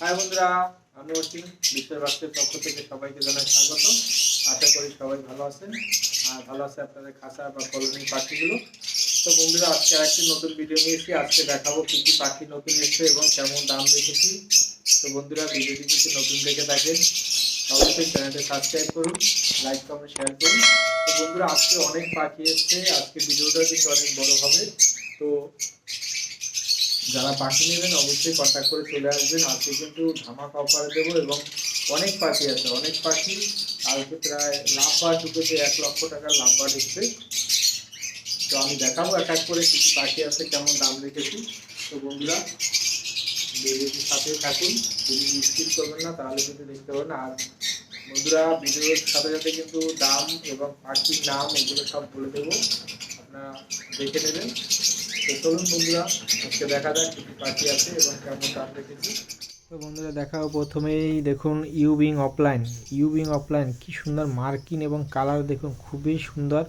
High বন্ধুরা, আমি অসীম বিশ্বের বাস্কের পক্ষ থেকে সবাইকে জানাই স্বাগত। আশা করি সবাই ভালো আছেন। আর ভালো আছে আপনাদের খাঁচা বা কলোনি পাখিগুলো। তো বন্ধুরা, আজকে আরেকটি নতুন ভিডিও নিয়েছি আজকে দেখাবো কী কী পাখি নতুন এসেছে এবং কেমন দাম রেখেছি। তো বন্ধুরা ভিডিওটি যদি নতুন দেখে থাকেন, অবশ্যই চ্যানেলটি সাবস্ক্রাইব করুন লাইক কমেন্ট শেয়ার করুন। তো বন্ধুরা, আজকে অনেক পাখি এসছে। আজকে ভিডিওটা কিন্তু অনেক বড় হবে। তো যারা পাখি নেবেন অবশ্যই কন্ট্যাক্ট করে চলে আসবেন। আজকে কিন্তু ধামাকা অফারে দেবো এবং অনেক পাখি আছে। অনেক পাখি আজকে প্রায় লাভবার ঢুকেছে এক লক্ষ টাকার লাভবার ঢুকছে তো আমি দেখাবো এক এক করে কিছু পাখি আছে, কেমন দাম রেখেছি। তো বন্ধুরা ভিডিওটির সাথে থাকুন। যদি স্কিপ করবেন না, তাহলে কিন্তু দেখতে পাবেন। আর বন্ধুরা ভিডিওর সাথে সাথে কিন্তু দাম এবং পাখির নাম এগুলো সব বলে দেবো। আপনারা দেখে নেবেন। তো বন্ধুরা দেখা বন্ধুরা, দেখাও প্রথমেই দেখুন ইউবিং অফলাইন ইউবিং অফলাইন কি সুন্দর মার্কিন এবং কালার দেখুন, খুবই সুন্দর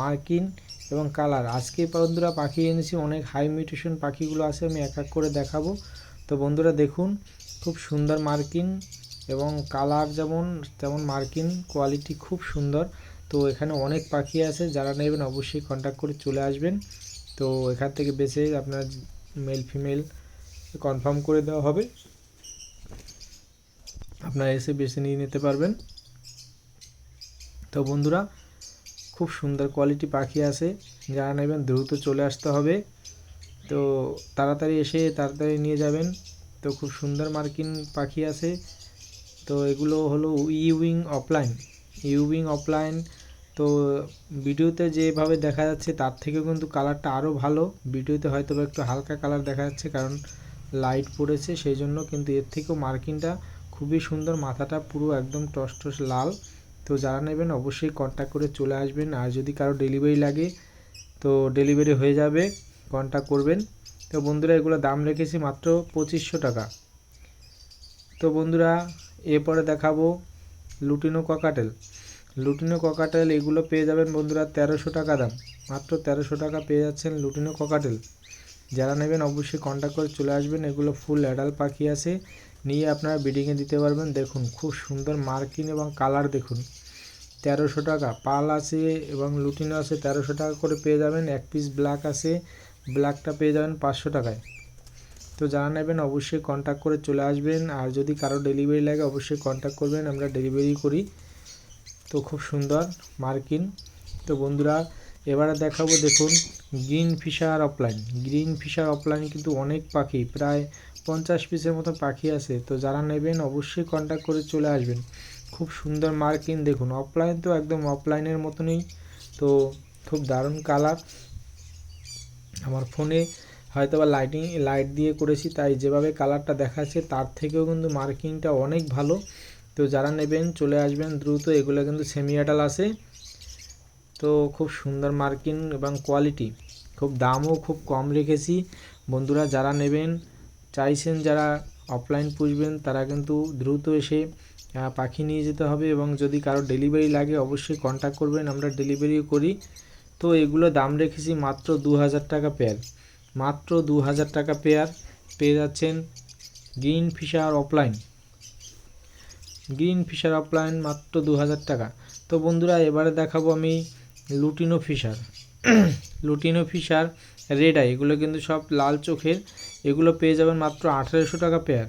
মার্কিন এবং কালার। আজকে বন্ধুরা পাখি এনেছি, অনেক হাই মিউটেশন পাখিগুলো আছে, আমি এক এক করে দেখাবো। তো বন্ধুরা দেখুন, খুব সুন্দর মার্কিন এবং কালার যেমন, তেমন মার্কিন কোয়ালিটি খুব সুন্দর। তো এখানে অনেক পাখি আছে, যারা নেবেন অবশ্যই কন্ট্যাক্ট করে চলে আসবেন। তো এখান থেকে বেছে আপনার মেল ফিমেল কনফার্ম করে দেওয়া হবে। আপনারা এসে বেছে নিয়ে নিতে পারবেন। তো বন্ধুরা, খুব সুন্দর কোয়ালিটি পাখি আছে। যারা নেবেন দ্রুত চলে আসতে হবে। তো তাড়াতাড়ি এসে তাড়াতাড়ি নিয়ে যাবেন। তো খুব সুন্দর মার্কিন পাখি আছে। তো এগুলো হলো ইউইং অফলাইন ইউইং অফলাইন তো ভিডিওতে যেভাবে দেখা যাচ্ছে তার থেকেও কিন্তু কালারটা আরও ভালো। ভিডিওতে হয়তো একটু হালকা কালার দেখা যাচ্ছে কারণ লাইট পড়েছে সেই জন্য কিন্তু এর থেকেও মার্কিংটা খুবই সুন্দর। মাথাটা পুরো একদম টসটস লাল। তো যারা নেবেন অবশ্যই কন্ট্যাক্ট করে চলে আসবেন। আর যদি কারও ডেলিভারি লাগে, তো ডেলিভারি হয়ে যাবে। কন্ট্যাক্ট করবেন। তো বন্ধুরা, এগুলো দাম রেখেছি মাত্র পঁচিশশো টাকা। তো বন্ধুরা, এরপরে দেখাবো লুটিনো ককাটেল লুটিনো ককাটেল, এগুলো পেয়ে যাবেন বন্ধুরা তেরোশো টাকা দাম। মাত্র তেরোশো টাকা পেয়ে যাচ্ছেন লুটিনো ককাটেল। যারা নেবেন অবশ্যই কন্ট্যাক্ট করে চলে আসবেন, এগুলো ফুল অ্যাডাল পাখি আছে। নিয়ে আপনারা বিডিংয়ে দিতে পারবেন। দেখুন, খুব সুন্দর মার্কিং এবং কালার দেখুন। তেরোশো টাকা, পাল আছে এবং লুটিনো আছে, তেরোশো টাকা করে পেয়ে যাবেন। এক পিস ব্ল্যাক আছে ব্ল্যাকটা পেয়ে যাবেন পাঁচশো টাকায়। তো যারা নেবেন অবশ্যই কন্ট্যাক্ট করে চলে আসবেন। আর যদি কারও ডেলিভারি লাগে, অবশ্যই কন্ট্যাক্ট করবেন। আমরা ডেলিভারি করি। তো খুব সুন্দর, মার্কিন। তো বন্ধুরা, এবারে দেখাবো দেখুন, green Fischer opaline. Green Fischer opaline কিন্তু অনেক পাখি, প্রায় পঞ্চাশ পিসের মতো পাখি আছে। তো যারা নেবেন, অবশ্যই কন্ট্যাক্ট করে চলে আসবেন। খুব সুন্দর মার্কিন দেখুন, অফলাইন তো একদম অফলাইনের মতনই। তো খুব দারুণ কালার। আমার ফোনে হয়তো বা লাইটিং লাইট দিয়ে করেছি, তাই যেভাবে কালারটা দেখাচ্ছে, তার থেকেও কিন্তু মার্কিংটা অনেক ভালো। তো যারা নেবেন, চলে আসবেন দ্রুত। এগুলো কিন্তু সেমি আটাল আছে। তো খুব সুন্দর মার্কিং এবং কোয়ালিটি খুব দামও খুব কম রেখেছি। বন্ধুরা, যারা নেবেন, চাইছেন যারা অফলাইন পুষবেন, তারা কিন্তু দ্রুত এসে পাখি নিয়ে যেতে হবে এবং যদি কারও ডেলিভারি লাগে, অবশ্যই কন্ট্যাক্ট করবেন, আমরা ডেলিভারিও করি। তো এগুলো দাম রেখেছি মাত্র দু হাজার টাকা পেয়ার মাত্র দু হাজার টাকা পেয়ার পেয়ে যাচ্ছেন green Fischer opaline green Fischer opaline মাত্র দু হাজার টাকা। তো বন্ধুরা, এবারে দেখাবো আমি lutino Fischer. Lutino Fischer, red eye, এগুলো কিন্তু সব লাল চোখের। এগুলো পেয়ে যাবেন মাত্র আঠারোশো টাকা পেয়ার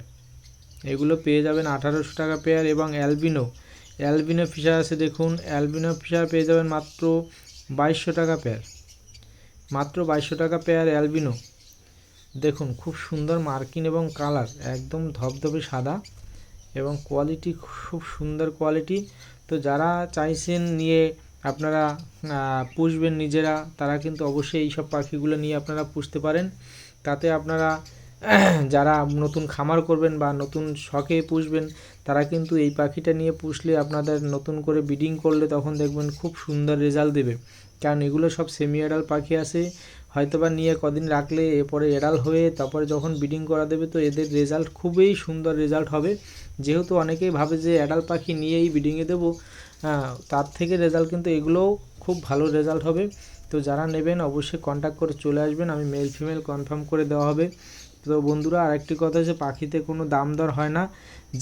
এগুলো পেয়ে যাবেন আঠারোশো টাকা পেয়ার এবং অ্যালবিনো। অ্যালবিনো ফিশার আছে দেখুন, অ্যালবিনো ফিশার পেয়ে যাবেন মাত্র বাইশশো টাকা পেয়ার মাত্র বাইশশো টাকা পেয়ার অ্যালবিনো। দেখুন, খুব সুন্দর মার্কিন এবং কালার, একদম ধবধবে সাদা। এবং কোয়ালিটি খুব সুন্দর কোয়ালিটি তো যারা চাইছেন নিয়ে আপনারা পুষবেন নিজেরা, তারা কিন্তু অবশ্যই এই সব পাখিগুলো নিয়ে আপনারা পুষতে পারেন। তাতে আপনারা, যারা নতুন খামার করবেন বা নতুন শখে পুষবেন, তারা কিন্তু এই পাখিটা নিয়ে পুষলে আপনাদের নতুন করে ব্রিডিং করলে তখন দেখবেন খুব সুন্দর রেজাল্ট দেবে। কারণ এগুলো সব সেমি পাখি আছে, হয়তোবা নিয়ে কদিন রাখলে এরপরে এডাল হয়ে তারপরে যখন ব্রিডিং করা দেবে, তো এদের রেজাল্ট খুবই সুন্দর রেজাল্ট হবে। যেহেতু অনেকেই ভাবে যে অ্যাডাল পাখি নিয়েই ব্রিডিংয়ে দেবো হ্যাঁ তার থেকে রেজাল্ট কিন্তু এগুলোও খুব ভালো রেজাল্ট হবে। তো যারা নেবেন অবশ্যই কন্ট্যাক্ট করে চলে আসবেন, আমি মেল ফিমেল কনফার্ম করে দেওয়া হবে। তো বন্ধুরা, আরেকটি কথা হচ্ছে পাখিতে কোনো দাম দর হয় না।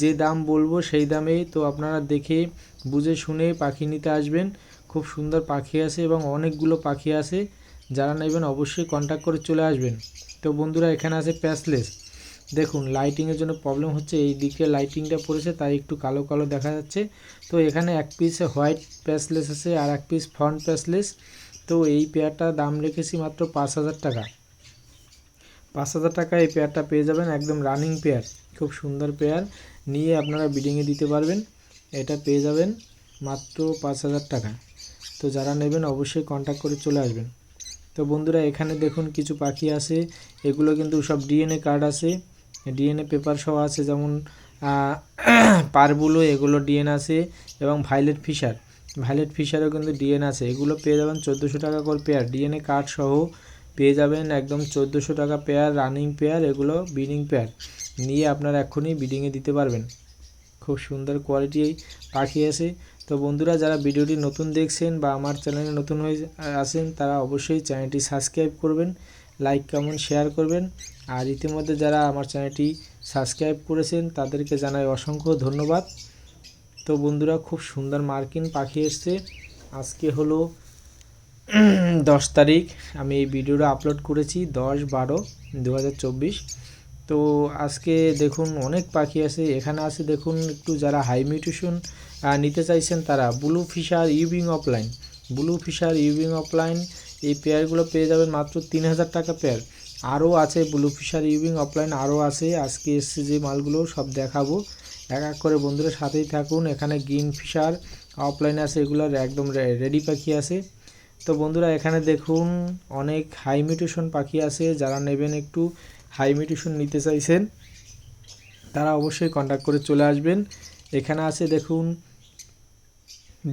যে দাম বলব সেই দামেই তো আপনারা দেখে, বুঝে শুনে পাখি নিতে আসবেন। খুব সুন্দর পাখি আছে এবং অনেকগুলো পাখি আছে। যারা নেবেন অবশ্যই কন্ট্যাক্ট করে চলে আসবেন। তো বন্ধুরা, এখানে আছে প্যাসলেস দেখুন লাইটিংয়ের জন্য প্রবলেম হচ্ছে, এই দিকে লাইটিংটা পড়েছে, তাই একটু কালো কালো দেখা যাচ্ছে। তো এখানে এক পিস হোয়াইট প্যাসলেস আছে আর এক পিস ফ্রন্ট প্যাসলেস তো এই পেয়ারটা দাম রেখেছি মাত্র পাঁচ হাজার টাকা। পাঁচ হাজার টাকা এই পেয়ারটা পেয়ে যাবেন, একদম রানিং পেয়ার খুব সুন্দর পেয়ার নিয়ে আপনারা বিডিংয়ে দিতে পারবেন, এটা পেয়ে যাবেন মাত্র পাঁচ হাজার টাকা। তো যারা নেবেন অবশ্যই কন্ট্যাক্ট করে চলে আসবেন। তো বন্ধুরা, এখানে দেখুন কিছু পাখি আছে, এগুলো কিন্তু সব ডিএনএ কার্ড আছে। ডিএনএ পেপার সহ আছে, যেমন পারবুলো, এগুলো ডিএন আছে, এবং ভাইলেট ফিশার ভাইলেট ফিশারও কিন্তু ডিএন আছে। এগুলো পেয়ে যাবেন চোদ্দোশো টাকা করে পেয়ার ডিএনএ কার্ড সহ পেয়ে যাবেন একদম চোদ্দোশো টাকা পেয়ার রানিং পেয়ার এগুলো বিডিং পেয়ার নিয়ে আপনারা এক্ষুনি বিডিংয়ে দিতে পারবেন। খুব সুন্দর কোয়ালিটি পাখি আছে। তো বন্ধুরা, যারা ভিডিওটি নতুন দেখছেন বা আমার চ্যানেলে নতুন হয়ে আসেন তারা অবশ্যই চ্যানেলটি সাবস্ক্রাইব করবেন লাইক কমেন্ট শেয়ার করবেন। আর ইতিমধ্যে যারা আমার চ্যানেলটি সাবস্ক্রাইব করেছেন, তাদেরকে জানাই অসংখ্য ধন্যবাদ। তো বন্ধুরা, খুব সুন্দর মার্কিন পাখি এসছে। আজকে হলো দশ তারিখ। আমি এই ভিডিওটা আপলোড করেছি দশ বারো দু তো আজকে দেখুন অনেক পাখি আছে। এখানে আছে দেখুন একটু যারা হাই মিউটেশন নিতে চাইছেন তারা ব্লু ফিশার ইউবিং অফলাইন ব্লু ফিশার ইউবিং অফলাইন এই পেয়ারগুলো পেয়ে যাবেন মাত্র তিন হাজার টাকা পেয়ার আরও আছে ব্লু ফিশার ইউবিং অফলাইন আরও আছে। আজকে এসছে যে মালগুলো, সব দেখাবো। এক এক করে বন্ধুরা সাথেই থাকুন। এখানে গ্রিন ফিশার অফলাইন আছে, এগুলোর একদম রেডি পাখি আছে। তো বন্ধুরা, এখানে দেখুন, অনেক হাই মিউটেশন পাখি আছে। যারা নেবেন একটু হাই মিউটেশন নিতে চাইছেন, তারা অবশ্যই কন্ট্যাক্ট করে চলে আসবেন। এখানে আছে দেখুন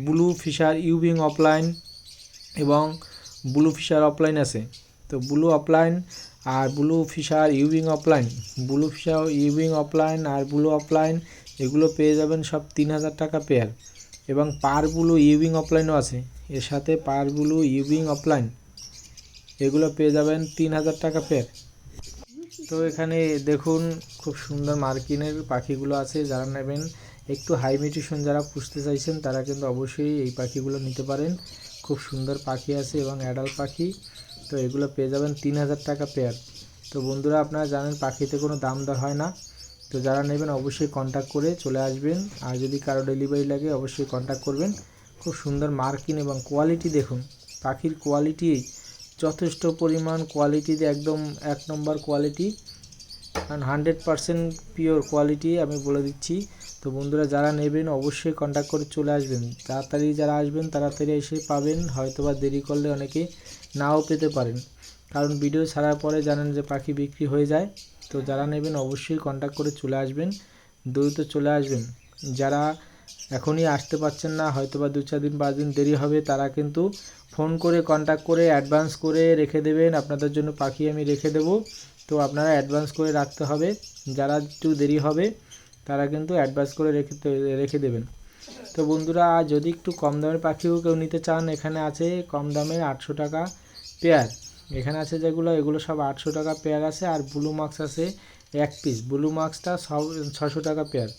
ব্লু ফিশার ইউবিং অফলাইন এবং ব্লু ফিশার অফলাইন আছে। তো ব্লু অফলাইন আর ব্লু ফিশার ইউবিং অফলাইন ব্লু ফিশার ইউবিং অফলাইন আর ব্লু অফলাইন এগুলো পেয়ে যাবেন সব তিন হাজার টাকা পেয়ার এবং পার ব্লু ইউবিং অফলাইনও আছে। এর সাথে পার ব্লু ইউবিং অফলাইন এগুলো পেয়ে যাবেন তিন হাজার টাকা পেয়ার তো এখানে দেখুন, খুব সুন্দর মার্কিনের পাখিগুলো আছে, যারা নেবেন। একটু হাই মিউটেশন যারা পুষতে চাইছেন, তারা কিন্তু অবশ্যই এই পাখিগুলো নিতে পারেন। খুব সুন্দর পাখি আছে এবং অ্যাডাল্ট পাখি। তো এগুলো পেয়ে যাবেন তিন হাজার টাকা পেয়ার তো বন্ধুরা, আপনারা জানেন পাখিতে কোনো দাম দর হয় না। তো যারা নেবেন অবশ্যই কন্ট্যাক্ট করে চলে আসবেন। আর যদি কারও ডেলিভারি লাগে, অবশ্যই কন্ট্যাক্ট করবেন। খুব সুন্দর মার্কিন এবং কোয়ালিটি দেখুন। পাখির কোয়ালিটি যথেষ্ট পরিমাণ কোয়ালিটিতে একদম এক নম্বর কোয়ালিটি কারণ হান্ড্রেড পারসেন্ট পিওর কোয়ালিটি আমি বলে দিচ্ছি। তো বন্ধুরা যারা নেবেন অবশ্যই কন্ট্যাক্ট করে চলে আসবেন। তাড়াতাড়ি যারা আসবেন, তাড়াতাড়ি এসে পাবেন হয়তো বা দেরি করলে অনেকে নাও পেতে পারেন। কারণ ভিডিও ছাড়ার পরে জানেন যে পাখি বিক্রি হয়ে যায়। তো যারা নেবেন অবশ্যই কন্ট্যাক্ট করে চলে আসবেন, দ্রুত চলে আসবেন। যারা এখনই আসতে পারছেন না হয়তো বা দু চার দিন, পাঁচ দিন দেরি হবে, তারা কিন্তু ফোন করে কন্ট্যাক্ট করে অ্যাডভান্স করে রেখে দেবেন। আপনাদের জন্য পাখি আমি রেখে দেবো। তো আপনারা অ্যাডভান্স করে রাখতে হবে। যারা একটু দেরি হবে তারা কিন্তু অ্যাডভান্স করে রেখে রেখে দেবেন। তো বন্ধুরা, যদি একটু কম দামের পাখিও কেউ নিতে চান, এখানে আছে কম দামের আটশো টাকা পেয়ার এখানে আছে যেগুলো, এগুলো সব আটশো টাকা পেয়ার আছে, আর ব্লু মার্কস আছে এক পিস ব্লু মার্কসটা সব ছশো টাকা পেয়ার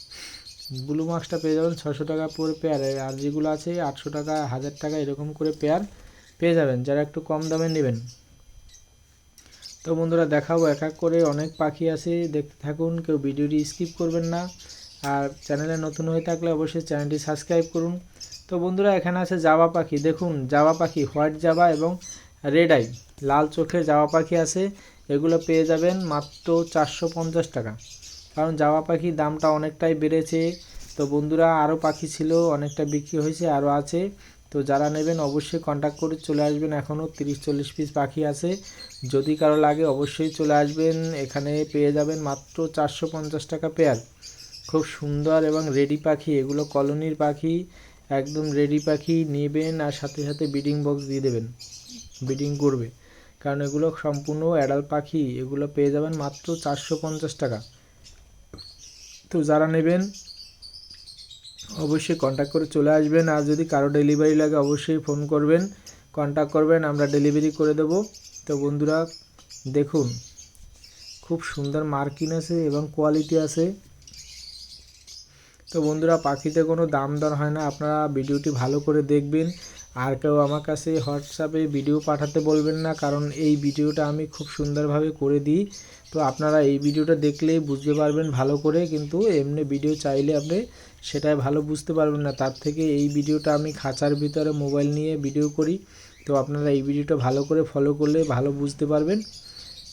ব্লু মার্কসটা পেয়ে যাবেন ছশো টাকা পরে পেয়ার আর যেগুলো আছে আটশো টাকা, হাজার টাকা এরকম করে পেয়ার পেয়ে যাবেন। যারা একটু কম দামে নেবেন। তো বন্ধুরা দেখাবো, এক এক করে অনেক পাখি আছে, দেখতে থাকুন, কেউ ভিডিওটি স্কিপ করবেন না। আর চ্যানেলে নতুন হয়ে থাকলে অবশ্যই চ্যানেলটি সাবস্ক্রাইব করুন। তো বন্ধুরা এখানে আছে জাবা পাখি, দেখুন, জাবা পাখি হোয়াইট জাবা এবং রেড আই লাল চোখের জাবা পাখি আছে, এগুলো পেয়ে যাবেন মাত্র চারশো পঞ্চাশ টাকা। কারণ জাবা পাখির দামটা অনেকটাই বেড়েছে। তো বন্ধুরা আরও পাখি ছিল, অনেকটা বিক্রি হয়েছে, আরও আছে। তো যারা নেবেন অবশ্যই কন্ট্যাক্ট করে চলে আসবেন। এখনও তিরিশ, চল্লিশ পিস পাখি আছে। যদি কারও লাগে অবশ্যই চলে আসবেন। এখানে পেয়ে যাবেন মাত্র চারশো পঞ্চাশ টাকা পেয়ার খুব সুন্দর এবং রেডি পাখি। এগুলো কলোনির পাখি। একদম রেডি পাখি। নেবেন আর সাথে সাথে বিডিং বক্স দিয়ে দেবেন। বিডিং করবে। কারণ এগুলো সম্পূর্ণ অ্যাডাল পাখি। এগুলো পেয়ে যাবেন মাত্র চারশো পঞ্চাশ টাকা। তো যারা নেবেন অবশ্যই কন্ট্যাক্ট করে চলে আসবেন। আর যদি কারও ডেলিভারি লাগে, অবশ্যই ফোন করবেন। কন্ট্যাক্ট করবেন, আমরা ডেলিভারি করে দেব। তো বন্ধুরা, দেখুন, খুব সুন্দর মার্কিন আছে এবং কোয়ালিটি আছে। তো বন্ধুরা, পাখিতে কোনো দাম দর হয় না। আপনারা ভিডিওটি ভালো করে দেখবেন। আর কেউ আমার কাছে হোয়াটসঅ্যাপে ভিডিও পাঠাতে বলবেন না, কারণ এই ভিডিওটা আমি খুব সুন্দরভাবে করে দিই। তো আপনারা এই ভিডিওটা দেখলেই বুঝতে পারবেন ভালো করে, কিন্তু এমনি ভিডিও চাইলে আপনি সেটাই ভালো বুঝতে পারবেন না। তার থেকে এই ভিডিওটা আমি খাঁচার ভিতরে মোবাইল নিয়ে ভিডিও করি। তো আপনারা এই ভিডিওটা ভালো করে ফলো করলে ভালো বুঝতে পারবেন।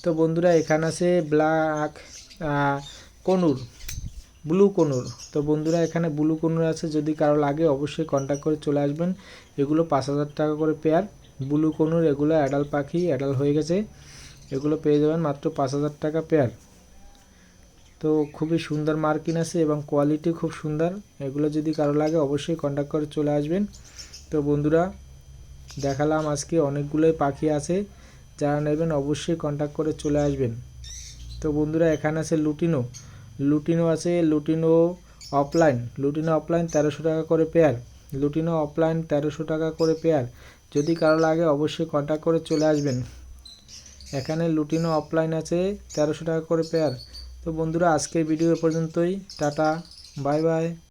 তো বন্ধুরা, এখানে আছে ব্ল্যাক কনুর। ব্লু কনুর তো বন্ধুরা, এখানে ব্লু কনুর আছে। যদি কারও লাগে, অবশ্যই কন্ট্যাক্ট করে চলে আসবেন। এগুলো পাঁচ হাজার টাকা করে পেয়ার ব্লু কনুর এগুলো অ্যাডাল পাখি অ্যাডাল হয়ে গেছে। এগুলো পেয়ে যাবেন মাত্র পাঁচ হাজার টাকা পেয়ার তো খুবই সুন্দর মার্কিন আছে এবং কোয়ালিটি খুব সুন্দর। এগুলো যদি কারও লাগে, অবশ্যই কন্ট্যাক্ট করে চলে আসবেন। তো বন্ধুরা, দেখালাম আজকে অনেকগুলোই পাখি আছে। যারা নেবেন, অবশ্যই কন্ট্যাক্ট করে চলে আসবেন। তো বন্ধুরা, এখানে আছে লুটিনো লুটিনো আছে, লুটিনো অফলাইন লুটিনো অফলাইন তেরোশো টাকা করে পেয়ার লুটিনো অফলাইন তেরোশো টাকা করে পেয়ার যদি কারও লাগে অবশ্যই কন্ট্যাক্ট করে চলে আসবেন। এখানে লুটিনো অফলাইন আছে, তেরোশো টাকা করে পেয়ার তো বন্ধুরা, আজকের ভিডিও পর্যন্তই। Tata bye bye